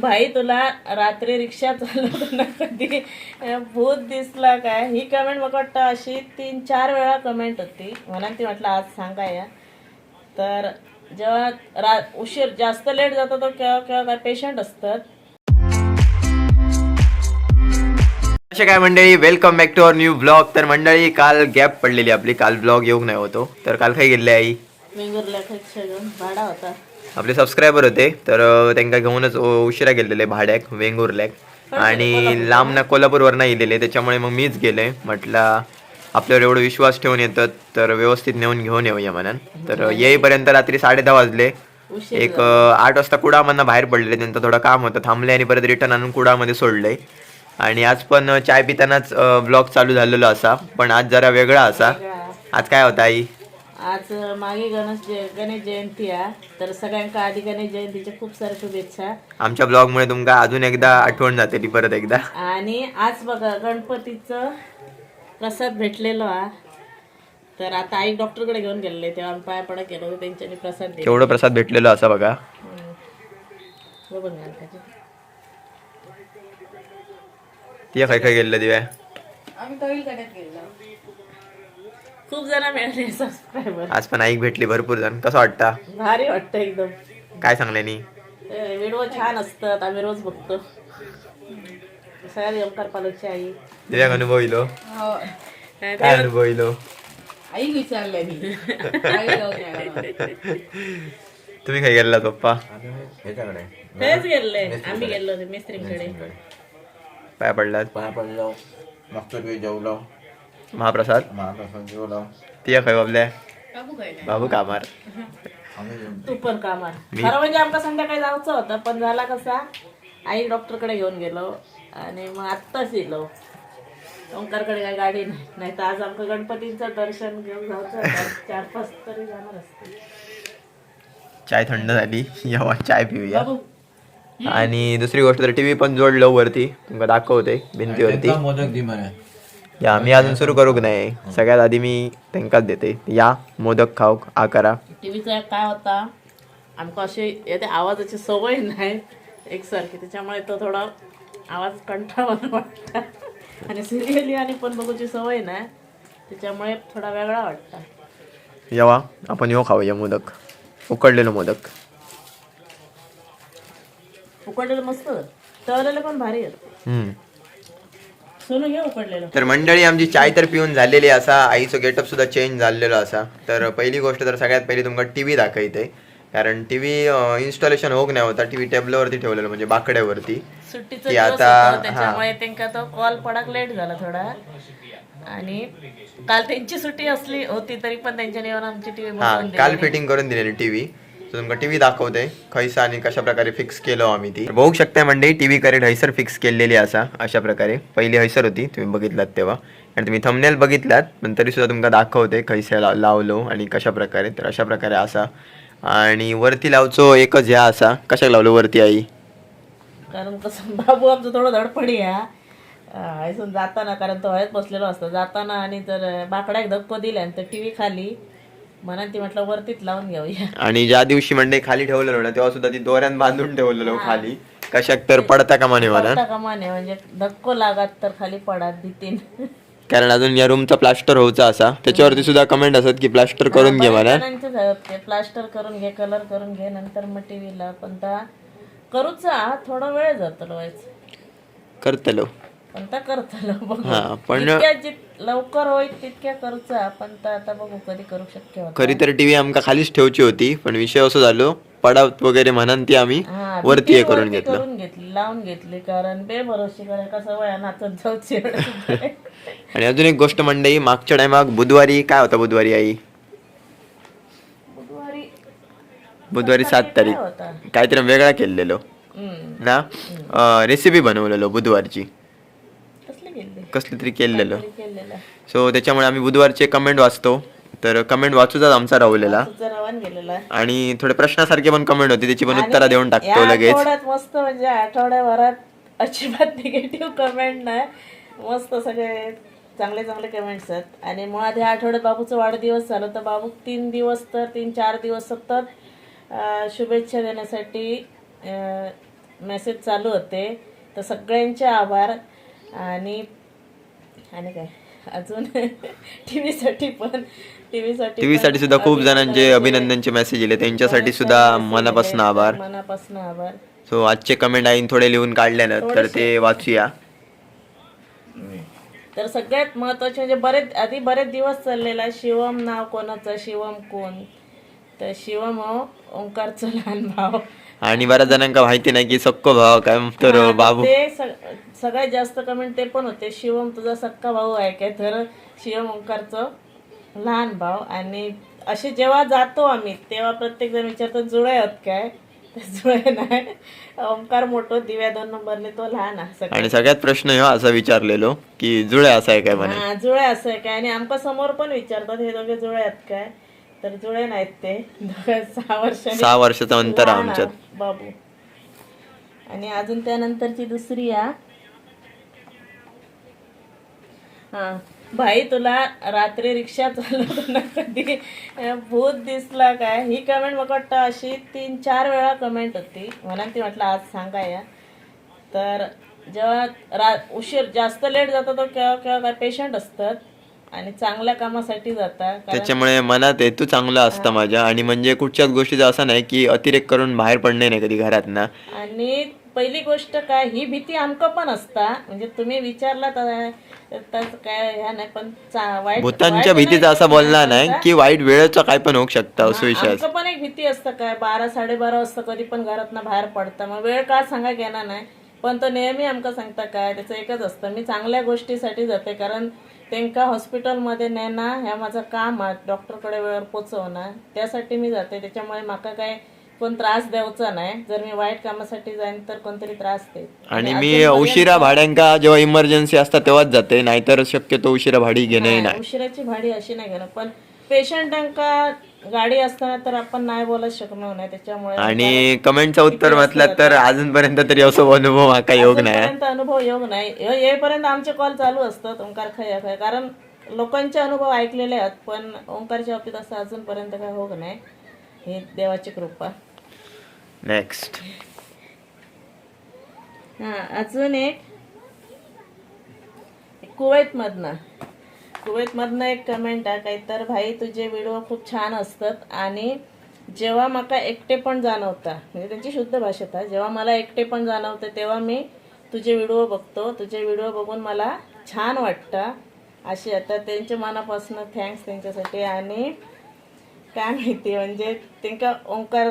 भाई तुला रात्री रिक्षा चालवताना कधी भूत दिसला काय ही कमेंट मला वाटतं अशी तीन चार वेळा कमेंट होती. म्हणून ती म्हटलं आज सांगा या. तर जेव्हा रा उशीर जास्त लेट जातो तो केव्हा केव्हा काय पेशंट असतात. अशा काय मंडळी welcome back to our new blog तर मंडळी काल गॅप पडलेली आपली. काल ब्लॉग येऊक नाही होतो. तर काल काय गेले आई? घेऊन भाडा होता. आपले सबस्क्रायबर होते तर त्यांना घेऊनच उशिरा गेलेले भाड्याक वेंगुर्ल्याक. आणि लांब ना कोल्हापूरवरनं गेलेले त्याच्यामुळे मग मीच गेले. म्हटलं आपल्यावर एवढं विश्वास ठेवून येतात तर व्यवस्थित नेऊन घेऊन येऊया म्हणून. तर येईपर्यंत रात्री साडे दहा वाजले एक आठ वाजता कुडामधनं बाहेर पडले त्यांचं थोडं काम होतं थांबले आणि परत रिटर्न आणून कुडामध्ये सोडले. आणि आज पण चाय पितानाच ब्लॉग चालू झालेलो असा पण आज जरा वेगळा असा. आज काय होता आई? आज मागे गणेश जय गणेश जयंती आहे. तर सगळ्यांका आधी गणेश जयंतीच्या खूप साऱ्या शुभेच्छा. आमच्या ब्लॉगमुळे तुमका अजून एकदा आठवण जाते ती परत एकदा. आणि आज बघा गणपतीचं प्रसाद भेटलेलो हा तर आता आई डॉक्टरकडे घेऊन गेलेले तेव्हा आम्ही पाया पडा केलं होतं त्यांच्यानी प्रसाद दिला. केवढं प्रसाद भेटलेलो असा बघा. बघून त्याच्यात. ती काय काय गेलेलं दिव्या. खूप जण मिळाले सबस्क्रायबर आज पण ऐक भेटली भरपूर जण. कसं वाटतं? भारी वाटतं एकदम. काय सांगल्यानी व्हिडिओ छान असतात आम्ही रोज बघतो. सगळ्यात ओंकार पालकची आई. दिव्याक अनुभव इलो काय काय अनुभव इलो आई विचारले मी. तुम्ही काय गेलेला पप्पा? तेच गेले आम्ही गेलो होतो मिस्त्रींकडे. पाय पडलात? पाया पडलो. मागच्या वेळी जेवलो. महाप्रसाद? महाप्रसाद जेवलो ती काय बाबल्या. बाबू कामार. तू पण कामार. खरं म्हणजे आमका संध्याकाळी जायचं होतं पण झाला कसा आई डॉक्टरकडे घेऊन गेलो आणि मग आत्ताच येलो. ओंकारकडे काय गाडी नाही नाही तर आज आमचं गणपतीचं दर्शन घेऊन जायचं होतं. चार पाच तरी जाणार असते चाय थंड झाली यावा चाय पिऊया. बाबू. आणि दुसरी गोष्ट तर टीव्ही पण जोडलो वरती तुमका दाखवते भिंतीवरती. मोदक दी म्हणे या मी अजून सुरू करूक नाही? सगळ्यात आधी मी त्यांकाच देते. या मोदक खाऊक आ करा टीव्हीचा काय होता? आमका अशी येते आवाजाची सवय नाही एकसारखी. त्याच्यामुळे तो थोडा आवाज वाटता आणि सिरियली आणि पण बघूची सवय नाही. त्याच्यामुळे थोडा वेगळा वाटता यावा आपण यो खाऊया मोदक. उकडलेलो मोदक. उकडलेलं मस्त. तळलेलं पण भारी आहे. हम्म. सोनू घे उकडलेलं. तर मंडळी आमची चाय तर पिऊन झालेली असा आईचं गेटअप सुद्धा चेंज झालेलो असा. तर पहिली गोष्ट तर सगळ्यात पहिली तुमका टीव्ही दाखवते. कारण टीव्ही इन्स्टॉलेशन होक नाही होता. टीव्ही टेबलवरती ठेवलेलं म्हणजे बाकड्यावरती. सुट्टीचा की दिवस आता- होता, त्याच्यामुळे त्यांका तो कॉल पडाक लेट झाला थोडा. आणि काल त्यांची सुट्टी असली होती तरी पण त्यांच्या आमची टीव्ही हा काल. फिटिंग करून दिलेली टीव्ही तुमका टीव्ही दाखवते खैसा आणि कशा प्रकारे फिक्स केलो आम्ही ती. बघू शकता टी व्ही करेक्ट हयसर फिक्स केलेली असा अशा प्रकारे पहिली हयसर होती तुम्ही बघितलात तेव्हा. आणि तुम्ही थमनेल बघितलात पण तरी सुद्धा तुमका दाखवते खैसे लाव लावलो आणि कशा प्रकारे तर अशा प्रकारे असा. आणि वरती लावचो एकच ह्या असा. कशाक लावलो वरती आई? कारण कसं बाबू आमचं थोडं धडपडी आहे हायसून जाताना कारण तो हयत बसलेलो असतो. जाताना आणि जर बाकड्याक धक्को दिल्या तर टीव्ही खाली म्हणून ती म्हटलं वरतीच लावून घेऊया. आणि ज्या दिवशी मंडई खाली ठेवलेलो ना तेव्हा सुद्धा ती दोऱ्यान बांधून ठेवलेलो खाली. कशाक तर पडता का माने मला पडता कमाने म्हणजे धक्को लागत तर खाली पडात भीतीन. कारण अजून या रूमचा प्लास्टर होऊचा असा. त्याच्यावरती सुद्धा कमेंट असत की प्लास्टर करून घे मला ते प्लास्टर करून घे कलर करून घे नंतर मग टीव्हीला पण त्या करूचा थोडा वेळ जातो व्हायचं. करतलो. पण त्या करतलो बघू. हा पण जितक्या जित लवकर होईल तितक्या करूचा पण त्या आता बघू कधी करू शक्य होत खरी तर टीव्ही आमका खालीच ठेवची होती पण विषय असं झालो पडावत वगैरे म्हणून ती आम्ही हा, वरती हे करून घेतलं. करून घेतली लावून घेतली कारण बेभरोशी कसं वया नाचत जाऊची आणि अजून एक गोष्ट मंडई मागच्या टायमाक बुधवारी काय होता बुधवारी आई? बुधवारी बुधवारी सात तारीख. होता? काहीतरी वेगळा केलेलो. हम्म. ना? रेसिपी बनवलेलो बुधवारची. कसले तरी केलेलं. सो त्याच्यामुळे आम्ही बुधवारचे कमेंट वाचतो. तर कमेंट वाचूचाच आमचा राहुलेला आणि थोडे प्रश्नासारखे पण कमेंट होती. त्याची पण उत्तरं देऊन टाकतो लगेच. मस्त म्हणजे आठवड्याभरात अजिबात निगेटिव्ह कमेंट नाही. मस्त सगळे चांगले चांगले कमेंट्स आहेत. आणि मुळात ह्या आठवड्यात बाबूचा वाढदिवस झाला तर बाबू तीन दिवस तर तीन चार दिवस सतत शुभेच्छा देण्यासाठी मेसेज चालू होते. तर सगळ्यांचे आभार. आणि आणि काय? अजून टी व्हीसाठी पण टी व्हीसाठी टीव्ही साठी सुद्धा खूप जणांचे अभिनंदनचे मेसेज आले त्यांच्यासाठी सुद्धा मनापासून आभार. मनापासून आभार. सो आजचे कमेंट आईन थोडे लिहून काढले ना तर ते वाचूया. तर सगळ्यात महत्त्वाचे म्हणजे बरेच आधी बरेच दिवस चाललेला शिवम नाव कोणाचं? शिवम कोण? तर शिवम हो ओंकारचं लहान भाव आणि बऱ्याच जणांका माहिती नाही की सक्को भाव काय तर बाबू. ते सग- सगळ्यात जास्त कमेंट ते पण होते. शिवम तुझा सक्का भाऊ आहे काय तर? शिवम ओंकारचं लहान भाव आणि असे जेव्हा जातो आम्ही तेव्हा प्रत्येक जण विचारतो जुळे आहोत काय? तर जुळे नाही. ओंकार मोठो दिव्या दोन नंबरने तो लहान सगळ्यात. आणि सगळ्यात प्रश्न ह्यो असा विचारलेलो की जुळे असा आहे काय म्हणे? हा जुळे असं आहे काय? आणि आमका समोर पण विचारतात हे दोघे जुळे आहेत काय? तर जुळे नाहीत ते. सहा वर्षांनी सहा वर्षाचं अंतर आहे आमच्यात. बाबू. आणि अजून त्यानंतरची दुसरी या. हा. भाई तुला रात्री रिक्षा चालवताना कधी भूत दिसला काय? ही कमेंट मला वाटतं अशी तीन चार वेळा कमेंट होती. म्हणून ती म्हटलं आज सांगा या. तर जेव्हा रा उशीर जास्त लेट जातो तो केव्हा केव्हा काय पेशंट असतात. आणि चांगल्या कामासाठी जातात कारण त्याच्यामुळे मनात हेतू चांगला असता माझ्या. आणि म्हणजे कुठच्याच गोष्टीचा असं नाही की अतिरेक करून बाहेर पडणे नाही कधी घरात ना आणि पहिली गोष्ट काय ही भीती आमका पण असता. म्हणजे तुम्ही विचारला तर तर काय ह्या नाही पण चा- वाईट भूतांच्या वाईट भीतीचा नाही असा बोलला सांगता. नाही की वाईट वेळेचा काय पण होऊ शकता असं विषय आमचं पण एक भीती असतं काय बारा साडेबारा वाजता कधी पण घरात बाहेर पडतं. मग वेळ का सांगा घेणार नाही. पण तो नेहमी आमका सांगता काय त्याचं एकच असतं. मी चांगल्या गोष्टीसाठी जाते कारण त्यांका हॉस्पिटलमध्ये नेणं ह्या माझं काम आहे डॉक्टरकडे वेळेवर पोचवणं त्यासाठी मी जाते. त्याच्यामुळे माका काय कोण त्रास द्यायचा नाही. जर मी वाईट कामासाठी जाईन तर कोणतरी त्रास देईल. आणि मी उशिरा भाड्यांका जेव्हा इमर्जन्सी असतात तेव्हाच जाते. नाहीतर शक्यतो उशिरा भाडी घेणे नाही. उशिराची भाडी अशी नाही घेणं. पण पेशंटांका गाडी असताना तर आपण नाही बोलत शकणार नाही त्याच्यामुळे आणि कमेंटचं उत्तर म्हटलं तर अजूनपर्यंत तरी असं अनुभव माका योग नाही अनुभव योग नाही. हे- येईपर्यंत आमचे कॉल चालू असतात ओंकार खया खय कारण लोकांचे अनुभव ऐकलेले आहेत पण ओंकारच्या बाबतीत असं अजूनपर्यंत काय होग नाही. हे देवाची कृपा. नेक्स्ट हा अजून एक. कुवैत मधनं कुवेतमधनं एक कमेंट आहे काही तर भाई तुझे व्हिडिओ खूप छान असतात. आणि जेव्हा माका एकटे पण जाणवता म्हणजे त्यांची शुद्ध भाषेत आहे जेव्हा मला एकटे पण जाणवते तेव्हा मी तुझे व्हिडिओ बघतो. तुझे व्हिडिओ बघून मला छान वाटतं. अशी आता त्यांच्या मनापासून थँक्स त्यांच्यासाठी. आणि काय माहिती म्हणजे त्यांका ओंकार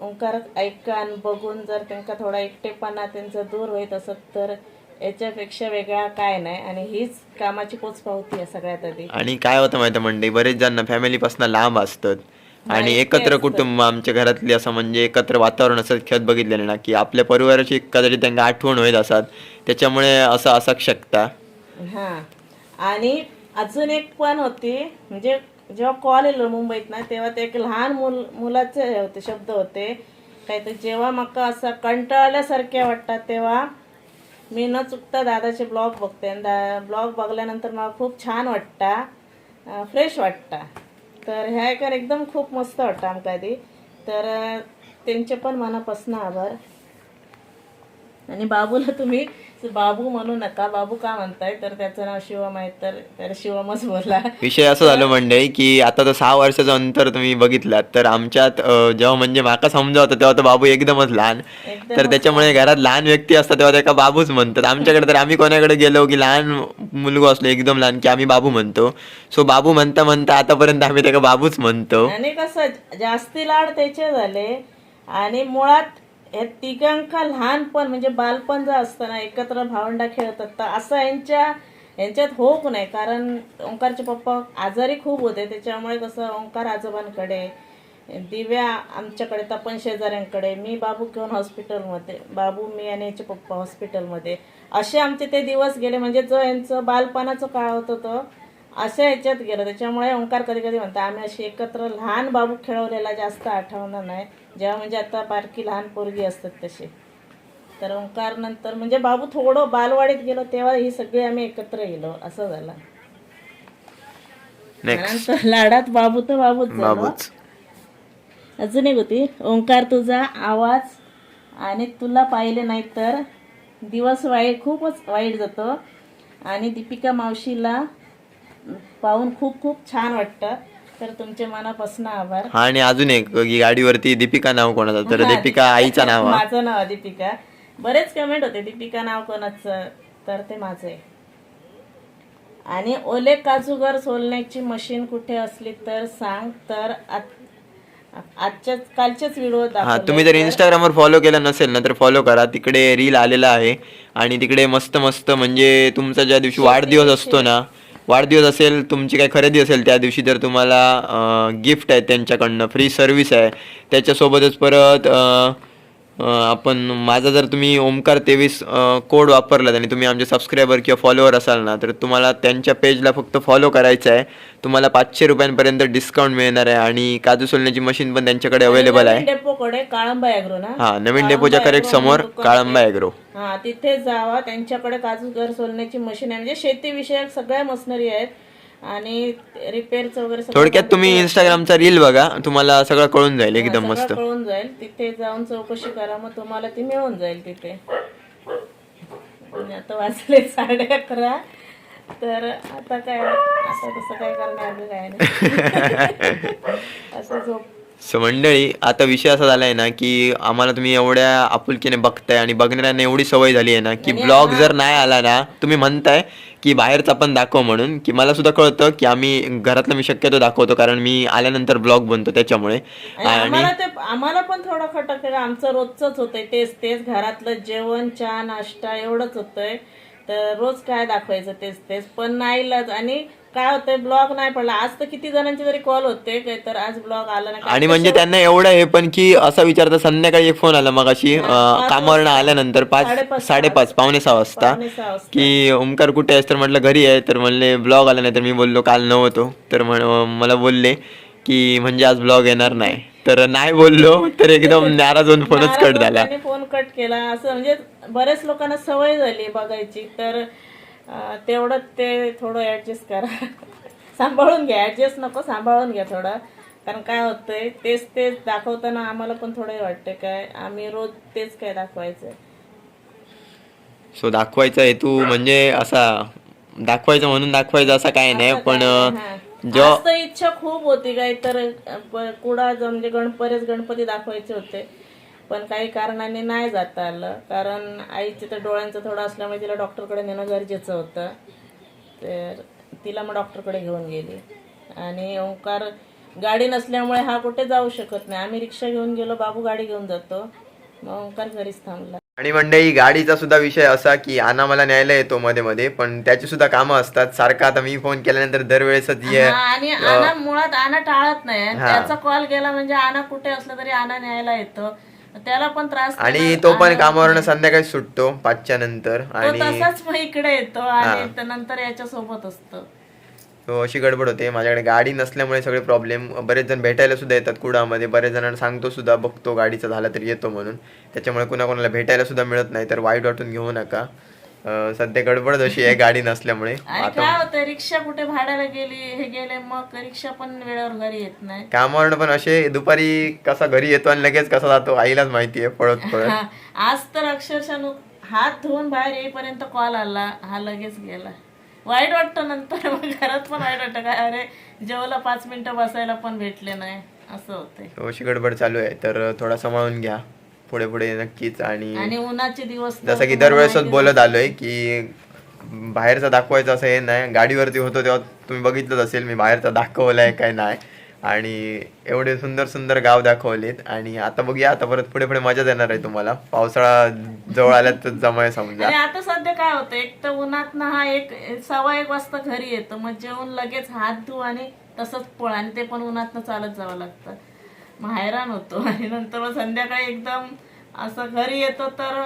ओंकार ऐकान बघून जर त्यांका थोडा एकटेपणा त्यांचा दूर होईत असत तर याच्यापेक्षा वेगळा काय नाही. आणि हीच कामाची पोचपावती आहे सगळ्यात आधी. आणि काय होतं माहिती मंडळी? बरेच जण फॅमिली पासून लांब असतात. आणि एकत्र कुटुंब आमच्या घरातली असं म्हणजे एकत्र वातावरण असं खेळत बघितलेलं ना की आपल्या परिवाराची कदाचित त्यांना आठवण होत असतात त्याच्यामुळे असं असू शकता. हा. आणि अजून एक पण होती म्हणजे जेव्हा कॉल येलो मुंबईत ना तेव्हा ते एक लहान मुल मुलाचे होते शब्द होते. काय तर जेव्हा मका असं कंटाळल्यासारखे वाटतात तेव्हा मी न चुकता दादाचे ब्लॉग बघते आणि दा ब्लॉग बघल्यानंतर मला खूप छान वाटता फ्रेश वाटता. तर ह्या एकर एकदम खूप मस्त वाटतं आमका आधी. तर त्यांचे पण मनापासून आभार. आणि बाबूला तुम्ही बाबू म्हणू नका. बाबू का म्हणताय? तर त्याचं नाव शिवम आहे. तर तर शिवमच बोला. विषय असं झालं मंडळी की आता तर सहा वर्षाचं अंतर तुम्ही बघितलात. तर आमच्यात जेव्हा म्हणजे माका समजावतं तेव्हा तो बाबू एकदमच लहान. तर त्याच्यामुळे घरात लहान व्यक्ती असतात तेव्हा त्याका बाबूच म्हणतात. आमच्याकडे तर आम्ही कोणाकडे गेलो की लहान मुलगो असलो एकदम लहान की आम्ही बाबू म्हणतो. सो बाबू म्हणता म्हणता आतापर्यंत आम्ही त्याला बाबूच म्हणतो. आणि कसं जास्ती लाड त्याचे झाले. आणि मुळात हे तिघांका लहानपण म्हणजे बालपण जर असताना एकत्र भावंडा खेळतात. तर असं यांच्या यांच्यात होऊ नाही. कारण ओंकारचे पप्पा आजारी खूप होते. त्याच्यामुळे कसं ओंकार आजोबांकडे दिव्या आमच्याकडे तपन शेजाऱ्यांकडे मी बाबू घेऊन हॉस्पिटलमध्ये बाबू मी आणि याचे पप्पा हॉस्पिटलमध्ये. असे आमचे ते दिवस गेले. म्हणजे जो यांचं बालपणाचं काळ होतं तो अशा ह्याच्यात गेलं. त्याच्यामुळे ओंकार कधी कधी म्हणतात आम्ही अशी एकत्र लहान बाबू खेळवलेला जास्त आठवणार नाही. जेव्हा म्हणजे आता बारकी लहान पोरगी असतात तसे तर ओंकार नंतर म्हणजे बाबू थोडं बालवाडीत गेलो तेव्हा ही सगळी आम्ही एकत्र गेलो. असं झालं. नंतर लाडात बाबू तर बाबूच झालो. बाबूच अजून एक होती. ओंकार तुझा आवाज आणि तुला पाहिले नाही तर दिवस वाईट खूपच वाईट जातो. आणि दीपिका मावशीला पाहून खूप खूप छान वाटतं. तर तुमचे मनापासून आभार. हा आणि अजून एक की गाडीवरती दीपिका नाव कोणाचं? तर दीपिका आईचं नाव. माझं नाव आहे दीपिका. बरेच कमेंट होते. दीपिका नाव कोणाचं? तर ते माझं. आहे आणि ओले काजूगर सोलण्याची मशीन कुठे असली तर सांग. तर आत- आजच्याच कालचेच व्हिडिओ हा तुम्ही जर इंस्टाग्रामवर फॉलो केलं नसेल ना तर फॉलो करा. तिकडे रील आलेला आहे. आणि तिकडे मस्त मस्त म्हणजे तुमचा ज्या दिवशी वाढदिवस असतो ना वाढदिवस असेल तुमची काही खरेदी असेल त्या दिवशी जर तुम्हाला गिफ्ट आहे त्यांच्याकडनं फ्री सर्व्हिस आहे त्याच्यासोबतच परत आपण माझा जर तुम्ही ओमकार तेवीस कोड वापरलात आणि तुम्ही आमचे सबस्क्रायबर किंवा फॉलोअर असाल ना तर तुम्हाला त्यांच्या पेजला फक्त फॉलो करायचं आहे. तुम्हाला पाचशे रुपयांपर्यंत डिस्काउंट मिळणार आहे आणि काजू सोलण्याची मशीन पण त्यांच्याकडे अवेलेबल आहे. डेपोकडे काळंबा ॲग्रो ना? हा नवीन डेपोच्या करेक्ट समोर काळंबा ॲग्रो हा तिथे जावा त्यांच्याकडे काजू घर सोलण्याची मशीन आहे. म्हणजे शेतीविषयक सगळ्या मशिनरी आहेत. आणि रिपेअरचं वगैरे सगळं थोडक्यात तुम्ही इंस्टाग्रामचा रील बघा. तुम्हाला सगळं कळून जाईल एकदम सगळं मस्त. कळून जाईल. तिथे जाऊन चौकशी करा मग तुम्हाला ती मिळून जाईल तिथे. आणि आता वाजले साडे अकरा. तर आता काय आता तसं काय नाही. असं झोप. सो मंडळी आता विषय असा झालाय ना की आम्हाला तुम्ही एवढ्या आपुलकीने बघताय आणि बघणाऱ्यांना एवढी सवय झाली आहे ना की ब्लॉग जर नाही आला ना तुम्ही म्हणताय की बाहेरचा पण दाखव म्हणून की मला सुद्धा कळतं की आम्ही घरातलं मी शक्यतो दाखवतो कारण मी आल्यानंतर ब्लॉग बनतो त्याच्यामुळे. आणि आम्हाला ते आम्हाला पण थोडं खटक आहे. आमचं रोजच होतंय. तेच तेच घरातलं जेवण चहा नाश्ता एवढंच होतंय. तर रोज काय दाखवायचं? तेच तेच. पण नाही आणि काय होतंय? ब्लॉग नाही पडला. आज तर किती जणांचे तरी कॉल होते काय तर आज ब्लॉग आला नाही आणि म्हणजे त्यांना एवढं हे पण की असं विचारतं संध्याकाळी एक फोन आला मग अशी कामावरनं आल्यानंतर पाच साडेपाच, पावणे सहा वाजता. की ओमकार कुठे आहेस? तर म्हटलं घरी आहे. तर म्हणले ब्लॉग आला नाही. तर मी बोललो काल नव्हतो तर म्हण मला बोलले की म्हणजे आज ब्लॉग येणार नाही. तर नाही बोललो तर एकदम नाराज होऊन फोनच कट झाला. फोन कट केला. असं म्हणजे बरेच लोकांना सवय झाली बघायची. तर तेवढं ते थोडं ऍडजस्ट करा. सांभाळून घ्या. ऍडजस्ट नको सांभाळून घ्या थोडं. कारण काय होतंय तेच तेच दाखवताना आम्हाला पण थोडं हे वाटतं काय आम्ही रोज तेच काय दाखवायचं सो दाखवायचा हेतू म्हणजे असा दाखवायचं म्हणून दाखवायचं असा काय नाही पण जो इच्छा खूप होती काय तर कुडा म्हणजे गणपतीच गणपती दाखवायचे होते. पण काही कारणाने नाही जाता आलं. कारण आईचे तर डोळ्यांचं थोडं असल्यामुळे तिला डॉक्टरकडे नेणं गरजेचं होतं. तर तिला मग डॉक्टरकडे घेऊन गेली. आणि ओंकार गाडी नसल्यामुळे हा कुठे जाऊ शकत नाही. आम्ही रिक्षा घेऊन गेलो बाबू गाडी घेऊन जातो. मग ओंकार घरीच थांबला. आणि मंडळी गाडीचा सुद्धा विषय असा की आना मला न्यायला येतो मध्ये मध्ये पण त्याची सुद्धा कामं असतात. सारखं आता मी फोन केल्यानंतर दरवेळेसच ये. आणि आना मुळात आना टाळत नाही. त्याचा कॉल गेला म्हणजे आना कुठे असला तरी आना न्यायला येतो. त्याला पण त्रास आणि तो पण कामावरनं संध्याकाळी सुटतो पाचच्या नंतर. आणि तसाच मग इकडे येतो आणि नंतर याच्या सोबत असतो. तो अशी गडबड होते. माझ्याकडे गाडी नसल्यामुळे सगळे प्रॉब्लेम बरेच जण भेटायला सुद्धा येतात कुडामध्ये बरेच जणांना सांगतो सुद्धा बघतो गाडीचा झाला तर येतो म्हणून. त्याच्यामुळे कुणाकोणाला भेटायला सुद्धा मिळत नाही तर वाईट वाटून घेऊ नका. अं, सध्या गडबड अशी आहे गाडी नसल्यामुळे. आणि काय होतं रिक्षा कुठे भाड्याला गेली हे गेले मग रिक्षा पण वेळेवर घरी येत नाही. कामावरनं पण असे दुपारी कसा घरी येतो आणि लगेच कसा जातो आईलाच माहिती आहे पळत पळत. हा, आज तर अक्षरशः नु- हात धुवून बाहेर येईपर्यंत कॉल आला हा लगेच गेला. वाईट वाटतं नंतर मग घरात पण वाईट वाटतं काय अरे जेवला पाच मिनिटं बसायला पण भेटले नाही असं होतंय. तो अशी गडबड चालू आहे तर थोडा सांभाळून घ्या. पुढे पुढे नक्कीच. आणि आणि उन्हाचे दिवस तर जसं की तुम्हाला दरवेळेसच माहितीच बोलत आलोय की बाहेरचा दाखवायचं असं हे नाही. गाडीवरती होतो तेव्हा तुम्ही बघितलंच असेल मी बाहेरचा दाखवलाय काय नाही. आणि एवढे सुंदर सुंदर गाव दाखवलेत. आणि आता बघूया आता परत पुढे पुढे मजा देणार आहे तुम्हाला. पावसाळा जवळ आल्यात तर जमाय समजा. आणि आता सध्या काय होतं एक तर उन्हात ना हा एक सव्वा एक वाजता घरी येतो. मग जेवून लगेच हात धु आणि तसंच पळ आणि ते पण उन्हात चालत जावं लागतं. मग हैराण होतो. आणि नंतर मग संध्याकाळी एकदम असं घरी येतो तर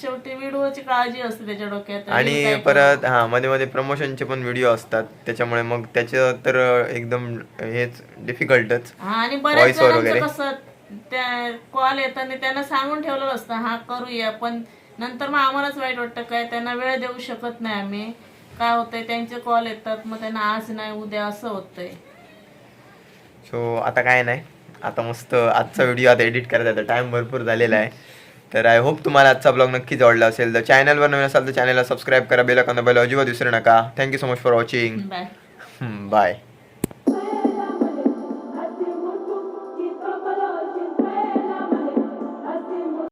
शेवटी व्हिडिओची काळजी असते त्याच्या डोक्यात. आणि परत हा मध्ये मध्ये प्रमोशनचे पण व्हिडिओ असतात. त्याच्यामुळे मग त्याचं तर एकदम हेच डिफिकल्टच हा आणि बऱ्याच over जणांचं. कसं त्या कॉल येताना त्यांना सांगून ठेवलेलं असतं हा करूया. पण नंतर मग आम्हालाच वाईट वाटतं काय त्यांना वेळ देऊ शकत नाही आम्ही. काय होतंय त्यांचे कॉल येतात मग त्यांना आज नाही उद्या असं होतंय. सो आता काय नाही. आता मस्त आजचा व्हिडिओ आता एडिट करायचा आता टाइम भरपूर झालेला आहे. तर आय होप तुम्हाला आजचा ब्लॉग नक्कीच आवडला असेल. तर चॅनलवर नवीन असाल तर चॅनलला सबस्क्राईब करा बेल आयकॉन दाबायला अजिबात विसरू नका. Thank you so much for watching bye